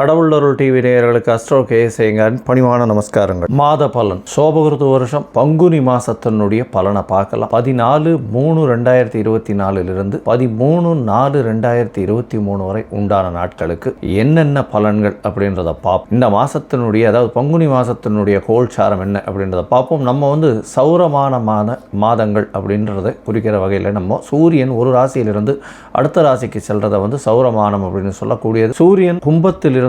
கடவுளருள் TV நேயர்களுக்கு astro கேசேங்கன் பணிவான நமஸ்காரங்கள். மாத பலன். சோபகிருத்து வருஷம் பங்குனி மாசத்தினுடைய பலனை பார்க்கலாம். பதினாலு மூணு ரெண்டாயிரத்தி இருபத்தி நாலுலிருந்து பதிமூணு நாலு ரெண்டாயிரத்தி இருபத்தி மூணு வரை உண்டான நாட்களுக்கு என்னென்ன பலன்கள் அப்படின்றத பார்ப்போம் இந்த மாசத்தினுடைய அதாவது பங்குனி மாசத்தினுடைய கோல்சாரம் என்ன அப்படின்றத பார்ப்போம் நம்ம வந்து சௌரமான மாத மாதங்கள் அப்படின்றத குறிக்கிற வகையில் நம்ம சூரியன் ஒரு ராசியிலிருந்து அடுத்த ராசிக்கு செல்றதை வந்து சௌரமானம் அப்படின்னு சொல்லக்கூடியது. சூரியன் கும்பத்திலிருந்து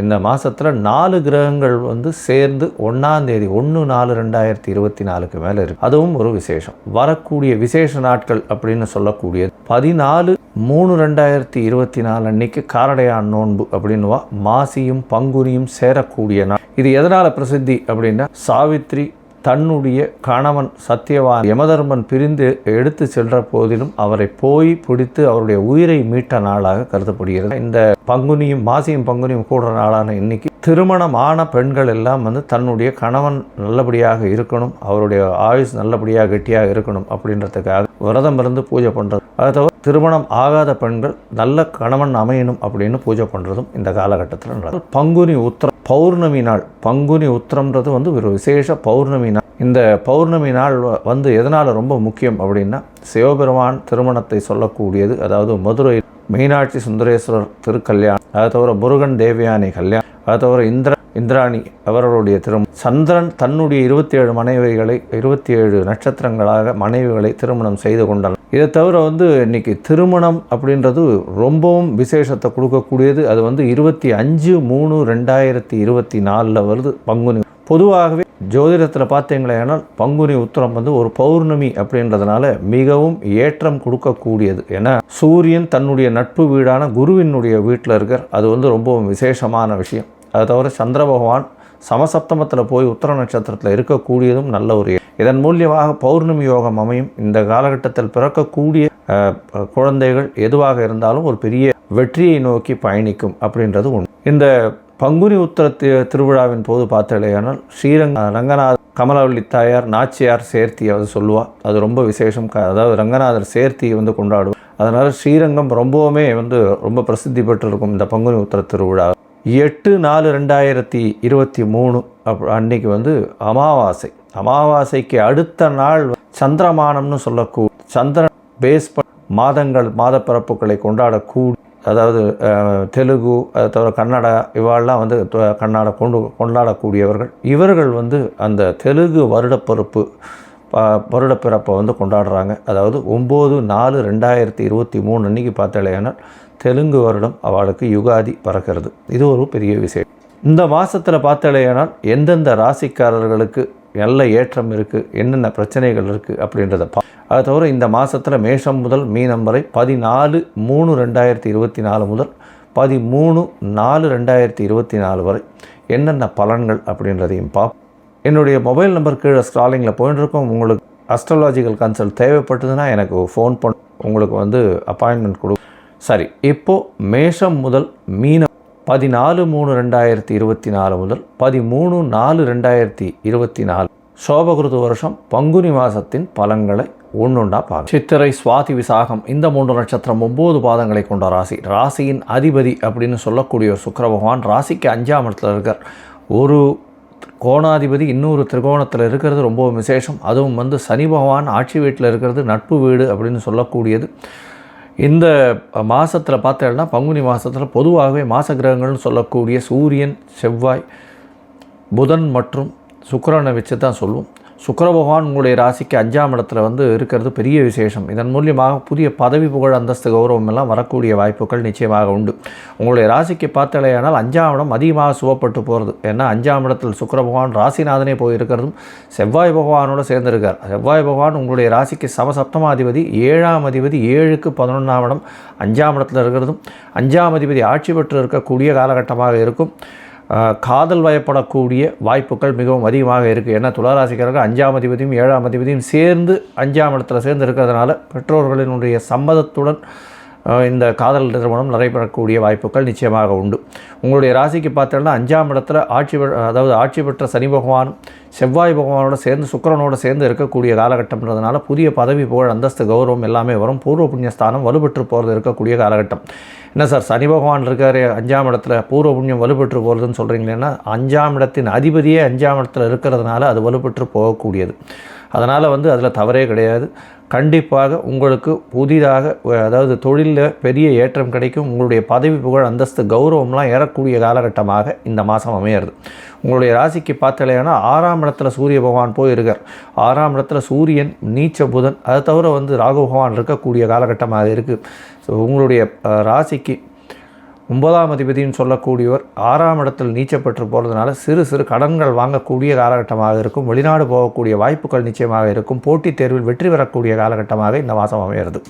இந்த மாதத்தில் நாலு கிரகங்கள் வந்து சேர்ந்து ஒன்றாந்தேதி ஒன்று நாலு ரெண்டாயிரத்தி இருபத்தி நாலுக்கு மேலே இருக்குது அதுவும் ஒரு விசேஷம். வரக்கூடிய விசேஷ நாட்கள் அப்படின்னு சொல்லக்கூடியது. பதினாலு மூணு ரெண்டாயிரத்தி இருபத்தி நாலு அன்னைக்கு காரடையான் நோன்பு அப்படின்னுவா. மாசியும் பங்குனியும் சேரக்கூடிய நாள். இது எதனால் பிரசித்தி அப்படின்னா சாவித்ரி தன்னுடைய கணவன் சத்தியவான் யமதர்மன் பிரிந்து எடுத்து சென்ற போதிலும் அவரை போய் பிடித்து அவருடைய உயிரை மீட்ட நாளாக கருதப்படுகிறது. இந்த பங்குனியும் மாசியும் பங்குனியும் கூடுற நாளான இன்னைக்கு திருமணமான பெண்கள் எல்லாம் வந்து தன்னுடைய கணவன் நல்லபடியாக இருக்கணும் அவருடைய ஆயுஸ் நல்லபடியாக கெட்டியாக இருக்கணும் அப்படின்றதுக்காக விரதம் இருந்து பூஜை பண்ணுறது அதை தவிர திருமணம் ஆகாத பெண்கள் நல்ல கணவன் அமையணும் அப்படின்னு பூஜை பண்ணுறதும் இந்த காலகட்டத்தில் நடக்கும் பங்குனி உத்திரம் பௌர்ணமி நாள் பங்குனி உத்திரம்ன்றது வந்து ஒரு விசேஷ பௌர்ணமி நாள். இந்த பௌர்ணமி நாள் வ- வந்து எதனால் ரொம்ப முக்கியம் அப்படின்னா சிவபெருமான் திருமணத்தை சொல்லக்கூடியது அதாவது மதுரை மீனாட்சி சுந்தரேஸ்வரர் திருக்கல்யாணம் அதை தவிர முருகன் தேவயானி கல்யாணம் அதை தவிர இந்திர இந்திராணி அவர்களுடைய திருமணம் சந்திரன் தன்னுடைய இருபத்தி ஏழு மனைவிகளை இருபத்தி ஏழு நட்சத்திரங்களாக மனைவிகளை திருமணம் செய்து கொண்டார் இதை தவிர வந்து இன்னைக்கு திருமணம் அப்படின்றது ரொம்பவும் விசேஷத்தை கொடுக்கக்கூடியது. அது வந்து இருபத்தி அஞ்சு மூணு ரெண்டாயிரத்தி இருபத்தி நாலில் வருது பங்குனி. பொதுவாகவே ஜோதிடத்தில் பார்த்தீங்களேனால் பங்குனி உத்தரம் வந்து ஒரு பௌர்ணமி அப்படின்றதுனால மிகவும் ஏற்றம் கொடுக்கக்கூடியது. ஏன்னா சூரியன் தன்னுடைய நட்பு வீடான குருவினுடைய வீட்டில் இருக்கிற அது வந்து ரொம்பவும் விசேஷமான விஷயம். அதை தவிர சந்திர பகவான் சமசப்தமத்தில் போய் உத்தர நட்சத்திரத்தில் இருக்கக்கூடியதும் நல்ல ஒரு இதன் மூலியமாக பௌர்ணமி யோகம் அமையும். இந்த காலகட்டத்தில் பிறக்கக்கூடிய குழந்தைகள் எதுவாக இருந்தாலும் ஒரு பெரிய வெற்றியை நோக்கி பயணிக்கும் அப்படின்றது உண்டு இந்த பங்குனி உத்திர திருவிழாவின் போது பார்த்தலையானால் ஸ்ரீரங்க ரங்கநாத கமலவள்ளி தாயார் நாச்சியார் சேர்த்தி அது சொல்லுவாள் அது ரொம்ப விசேஷம். அதாவது ரங்கநாதர் சேர்த்தியை வந்து கொண்டாடுவோம் அதனால் ஸ்ரீரங்கம் ரொம்பவுமே வந்து ரொம்ப பிரசித்தி பெற்றிருக்கும் இந்த பங்குனி உத்தர திருவிழா. எட்டு நாலு ரெண்டாயிரத்தி இருபத்தி மூணு அப் அன்னைக்கு வந்து அமாவாசை. அமாவாசைக்கு அடுத்த நாள் சந்திரமானம்னு சொல்லக்கூடிய சந்திரன் பேஸ் ப- மாதங்கள் மாதப்பிறப்புகளை கொண்டாடக்கூடி அதாவது தெலுங்கு அது தவிர கன்னடா இவாளெல்லாம் வந்து த- கன்னடா கொண்டு கொண்டாடக்கூடியவர்கள். இவர்கள் வந்து அந்த தெலுங்கு வருடப்பிறப்பு ப- வருடப்பிறப்பை வந்து கொண்டாடுறாங்க. அதாவது ஒம்பது நாலு ரெண்டாயிரத்தி இருபத்தி மூணு அன்றைக்கி பார்த்தாலேனால் தெலுங்கு வருடம் அவளுக்கு யுகாதி பறக்கிறது. இது ஒரு பெரிய விஷயம் இந்த மாதத்தில் பார்த்தாலேயானால் எந்தெந்த ராசிக்காரர்களுக்கு நல்ல ஏற்றம் இருக்குது என்னென்ன பிரச்சனைகள் இருக்குது அப்படின்றத பா அதை தவிர இந்த மாதத்தில் மேஷம் முதல் மீனம் வரை பதினாலு மூணு ரெண்டாயிரத்தி இருபத்தி நாலு முதல் பதிமூணு நாலு ரெண்டாயிரத்தி இருபத்தி நாலு வரை என்னென்ன பலன்கள் அப்படின்றதையும் பா என்னுடைய மொபைல் நம்பர் கீழே ஸ்க்ராலிங்கில் போயிட்டு இருக்கோம் உங்களுக்கு அஸ்ட்ராலாஜிக்கல் கன்சல்ட் தேவைப்பட்டதுன்னா எனக்கு ஃபோன் பண்ண உங்களுக்கு வந்து அப்பாயின்மெண்ட் கொடு சரி இப்போது மேஷம் முதல் மீனம் பதினாலு மூணு ரெண்டாயிரத்தி இருபத்தி நாலு முதல் பதிமூணு நாலு ரெண்டாயிரத்தி இருபத்தி நாலு. சோபகிருது வருஷம் பங்குனி மாதத்தின் பலன்களை ஒன்றுண்டா பார்க்க சித்திரை சுவாதி விசாகம் இந்த மூன்று நட்சத்திரம் ஒம்பது பாதங்களை கொண்ட ராசி. ராசியின் அதிபதி அப்படின்னு சொல்லக்கூடிய சுக்கர பகவான் ராசிக்கு அஞ்சாம் இடத்துல இருக்கார். ஒரு கோணாதிபதி இன்னொரு திரிகோணத்தில் இருக்கிறது ரொம்ப விசேஷம். அதுவும் வந்து சனி பகவான் ஆட்சி வீட்டில் இருக்கிறது நட்பு வீடு அப்படின்னு சொல்லக்கூடியது. இந்த மாதத்தில் பார்த்தேன்னா பங்குனி மாதத்தில் பொதுவாகவே மாச கிரகங்கள்னு சொல்லக்கூடிய சூரியன் செவ்வாய் புதன் மற்றும் சுக்கிரனை வச்சு தான் சொல்லுவோம் சுக்கர பகவான் உங்களுடைய ராசிக்கு அஞ்சாம் இடத்துல வந்து இருக்கிறது பெரிய விசேஷம். இதன் மூலியமாக புதிய பதவி புகழ் அந்தஸ்து கௌரவம் எல்லாம் வரக்கூடிய வாய்ப்புகள் நிச்சயமாக உண்டு. உங்களுடைய ராசிக்கு பார்த்தலையானால் அஞ்சாம் இடம் அதிகமாக சுவப்பட்டு போகிறது ஏன்னா அஞ்சாம் இடத்தில் சுக்கர பகவான் ராசிநாதனே போய் இருக்கிறதும் செவ்வாய் பகவானோடு சேர்ந்திருக்கார். செவ்வாய் பகவான் உங்களுடைய ராசிக்கு சமசப்தமாதிபதி ஏழாம் அதிபதி ஏழுக்கு பதினொன்றாம் இடம் அஞ்சாம் இடத்துல இருக்கிறதும் அஞ்சாம் அதிபதி ஆட்சி பெற்று இருக்கக்கூடிய காலகட்டமாக இருக்கும். காதல் வயப்படக்கூடிய வாய்ப்புகள் மிகவும் அதிகமாக இருக்குது ஏன்னா துளாராசிக்காரர்கள் அஞ்சாம் அதிபதியும் ஏழாம் அதிபதியும் சேர்ந்து அஞ்சாம் இடத்துல சேர்ந்து இருக்கிறதுனால பெற்றோர்களினுடைய சம்மதத்துடன் இந்த காதல் திருமணம் நடைபெறக்கூடிய வாய்ப்புகள் நிச்சயமாக உண்டு. உங்களுடைய ராசிக்கு பார்த்தோம்னா அஞ்சாம் இடத்துல ஆட்சி அதாவது ஆட்சி பெற்ற சனி பகவான் செவ்வாய் பகவானோட சேர்ந்து சுக்கிரனோட சேர்ந்து இருக்கக்கூடிய காலகட்டம்ன்றதுனால புதிய பதவி புகழ் அந்தஸ்து கௌரவம் எல்லாமே வரும். பூர்வ புண்ணியஸ்தானம் வலுப்பெற்று போகிறது இருக்கக்கூடிய காலகட்டம். என்ன சார் சனி பகவான் இருக்கார் அஞ்சாம் இடத்துல பூர்வ புண்ணியம் வலுப்பெற்று போகிறதுன்னு சொல்கிறீங்களேன்னா அஞ்சாம் இடத்தின் அதிபதியே அஞ்சாம் இடத்துல இருக்கிறதுனால அது வலுப்பெற்று போகக்கூடியது. அதனால் வந்து அதில் தவறே கிடையாது. கண்டிப்பாக உங்களுக்கு புதிதாக அதாவது தொழிலில் பெரிய ஏற்றம் கிடைக்கும். உங்களுடைய பதவி புகழ் அந்தஸ்து கௌரவம்லாம் ஏறக்கூடிய காலகட்டமாக இந்த மாதம் அமையிறது. உங்களுடைய ராசிக்கு பார்த்தலையானா ஆறாம் இடத்துல சூரிய பகவான் போய் இருக்கார் ஆறாம் இடத்துல சூரியன் நீச்ச புதன் அதை தவிர வந்து ராகு பகவான் இருக்கக்கூடிய காலகட்டமாக இருக்குது ஸோ உங்களுடைய ராசிக்கு ஒன்பதாம் அதிபதினு சொல்லக்கூடியவர் ஆறாம் இடத்தில் நீச்சப்பட்டு போகிறதுனால சிறு சிறு கடன்கள் வாங்கக்கூடிய காலகட்டமாக இருக்கும். வெளிநாடு போகக்கூடிய வாய்ப்புகள் நிச்சயமாக இருக்கும். போட்டித் தேர்வில் வெற்றி பெறக்கூடிய காலகட்டமாக இந்த மாதம் அமையிறது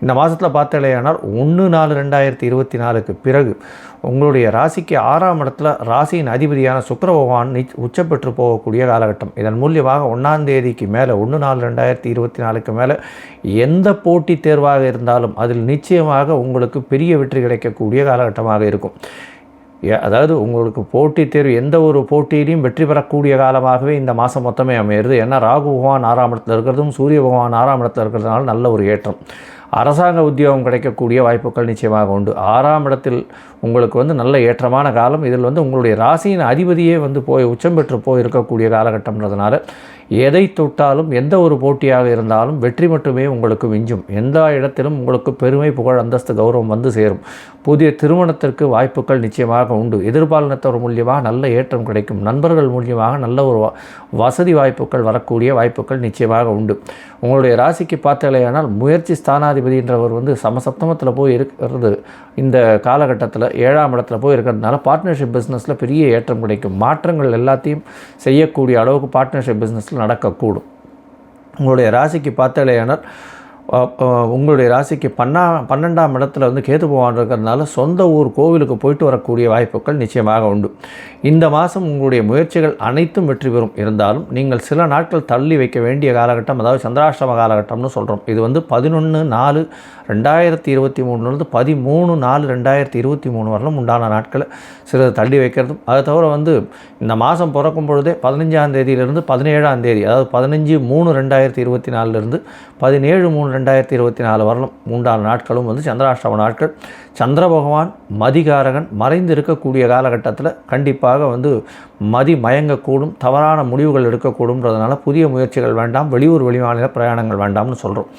இந்த மாதத்தில் பார்த்தாலேயானால் ஒன்று நாலு ரெண்டாயிரத்தி இருபத்தி நாலுக்கு பிறகு உங்களுடைய ராசிக்கு ஆறாம் இடத்துல ராசியின் அதிபதியான சுக்கர பகவான் நிச் உச்சப்பெற்று போகக்கூடிய காலகட்டம். இதன் மூலியமாக ஒன்றாம் தேதிக்கு மேலே ஒன்று நாலு ரெண்டாயிரத்தி இருபத்தி நாலுக்கு மேலே எந்த போட்டித் தேர்வாக இருந்தாலும் அதில் நிச்சயமாக உங்களுக்கு பெரிய வெற்றி கிடைக்கக்கூடிய காலகட்டமாக இருக்கும். ஏ- அதாவது உங்களுக்கு போட்டித் தேர்வு எந்த ஒரு போட்டியிலையும் வெற்றி பெறக்கூடிய காலமாகவே இந்த மாதம் மொத்தமே அமையிறது. ஏன்னா ராகு பகவான் ஆறாம் இடத்துல இருக்கிறதும் சூரிய பகவான் ஆறாம் இடத்துல இருக்கிறதுனால நல்ல ஒரு ஏற்றம். அரசாங்க உத்தியோகம் கிடைக்கக்கூடிய வாய்ப்புகள் நிச்சயமாக உண்டு. ஆறாம் இடத்தில் உங்களுக்கு வந்து நல்ல ஏற்றமான காலம். இதில் வந்து உங்களுடைய ராசியின் அதிபதியே வந்து போய் உச்சம் பெற்று போய் இருக்கக்கூடிய காலகட்டம்ன்றதுனால எதை தொட்டாலும் எந்த ஒரு போட்டியாக இருந்தாலும் வெற்றி மட்டுமே உங்களுக்கு விஞ்சும். எந்த இடத்திலும் உங்களுக்கு பெருமை புகழ் அந்தஸ்து கௌரவம் வந்து சேரும். புதிய திருமணத்திற்கு வாய்ப்புகள் நிச்சயமாக உண்டு. எதிர்பாலினத்தவர் மூலியமாக நல்ல ஏற்றம் கிடைக்கும். நண்பர்கள் மூலியமாக நல்ல ஒரு வசதி வாய்ப்புகள் வரக்கூடிய வாய்ப்புகள் நிச்சயமாக உண்டு. உங்களுடைய ராசிக்கு பார்த்தாலேயானால் முயற்சி ஸ்தானாதிபதின்றவர் வந்து சமசப்தமத்தில் போய் இருக்கிறது. இந்த காலகட்டத்தில் ஏழாம் இடத்துல போய் இருக்கிறதுனால பார்ட்னர்ஷிப் பிஸ்னஸில் பெரிய ஏற்றம் கிடைக்கும். மாற்றங்கள் எல்லாத்தையும் செய்யக்கூடிய அளவுக்கு பார்ட்னர்ஷிப் பிஸ்னஸில் நடக்கக்கூடும். உங்களுடைய ராசிக்கு பார்த்தாலேயானால் உங்களுடைய ராசிக்கு பன்னா பன்னெண்டாம் இடத்துல வந்து கேது பகவான் இருக்கிறதுனால சொந்த ஊர் கோவிலுக்கு போயிட்டு வரக்கூடிய வாய்ப்புகள் நிச்சயமாக உண்டு. இந்த மாதம் உங்களுடைய முயற்சிகள் அனைத்தும் வெற்றி பெறும். இருந்தாலும் நீங்கள் சில நாட்கள் தள்ளி வைக்க வேண்டிய காலகட்டம் அதாவது சந்திராஷ்டம காலகட்டம்னு சொல்கிறோம் இது வந்து பதினொன்று நாலு ரெண்டாயிரத்தி இருபத்தி மூணுலேருந்து பதிமூணு நாலு ரெண்டாயிரத்தி இருபத்தி மூணு வரலும் உண்டான நாட்களை சிலது தள்ளி வைக்கிறதும். அதை தவிர வந்து இந்த மாதம் பிறக்கும் பொழுதே பதினஞ்சாம் தேதியிலிருந்து பதினேழாம் தேதி அதாவது பதினஞ்சு மூணு ரெண்டாயிரத்தி இருபத்தி நாலுலேருந்து பதினேழு மூணு ரெண்டாயிரத்தி இருபத்தி நாலு வரலும் மூன்றாறு நாட்களும் வந்து சந்திராஷ்டம நாட்கள். சந்திர பகவான் மதிகாரகன் மறைந்து இருக்கக்கூடிய காலகட்டத்தில் கண்டிப்பாக வந்து மதி மயங்கக்கூடும் தவறான முடிவுகள் எடுக்கக்கூடும்ன்றதுனால புதிய முயற்சிகள் வேண்டாம் வெளியூர் வெளிமாநில பிரயாணங்கள் வேண்டாம்னு சொல்கிறோம்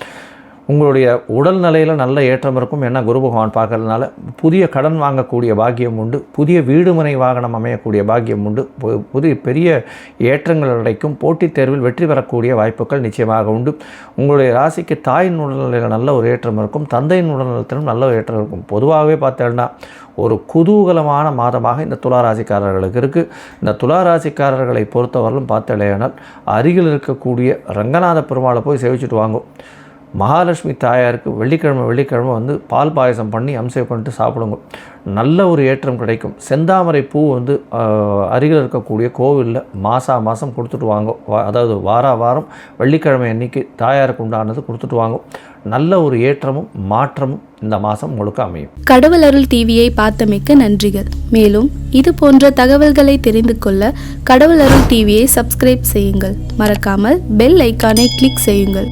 உங்களுடைய உடல் நிலையில் நல்ல ஏற்றம் இருக்கும். என்ன குரு பகவான் பார்க்கறதுனால புதிய கடன் வாங்கக்கூடிய பாக்கியம் உண்டு. புதிய வீடுமனை வாகனம் அமையக்கூடிய பாக்கியம் உண்டு. பு- புதிய பெரிய ஏற்றங்கள் கிடைக்கும் போட்டித் தேர்வில் வெற்றி பெறக்கூடிய வாய்ப்புகள் நிச்சயமாக உண்டு. உங்களுடைய ராசிக்கு தாயின் உடல்நிலையில் நல்ல ஒரு ஏற்றம் இருக்கும். தந்தையின் உடல்நலத்திலும் நல்ல ஒரு ஏற்றம் இருக்கும். பொதுவாகவே பார்த்தேன்னா ஒரு குதூகலமான மாதமாக இந்த துளாராசிக்காரர்களுக்கு இருக்குது இந்த துளாராசிக்காரர்களை பொறுத்தவரையிலும் பார்த்தலையானால் அருகில் இருக்கக்கூடிய ரங்கநாத பெருமாளை போய் சேவிச்சுட்டு வாங்கும். மகாலட்சுமி தாயாருக்கு வெள்ளிக்கிழமை வெள்ளிக்கிழமை வந்து பால் பாயசம் பண்ணி அம்சம் பண்ணிட்டு சாப்பிடுங்க. நல்ல ஒரு ஏற்றம் கிடைக்கும். செந்தாமரை பூ வந்து அருகில் இருக்கக்கூடிய கோவிலில் மாதா மாதம் கொடுத்துட்டு வாங்க. அதாவது வார வாரம் வெள்ளிக்கிழமை அன்னைக்கு தாயாருக்கு உண்டானது கொடுத்துட்டு வாங்க. நல்ல ஒரு ஏற்றமும் மாற்றமும் இந்த மாதம் உங்களுக்கு அமையும். கடவுள் அருள் டிவியை பார்த்தமைக்க நன்றிகள். மேலும் இது போன்ற தகவல்களை தெரிந்து கொள்ள கடவுள் அருள் டிவியை சப்ஸ்கிரைப் செய்யுங்கள். மறக்காமல் பெல் ஐக்கானை கிளிக் செய்யுங்கள்.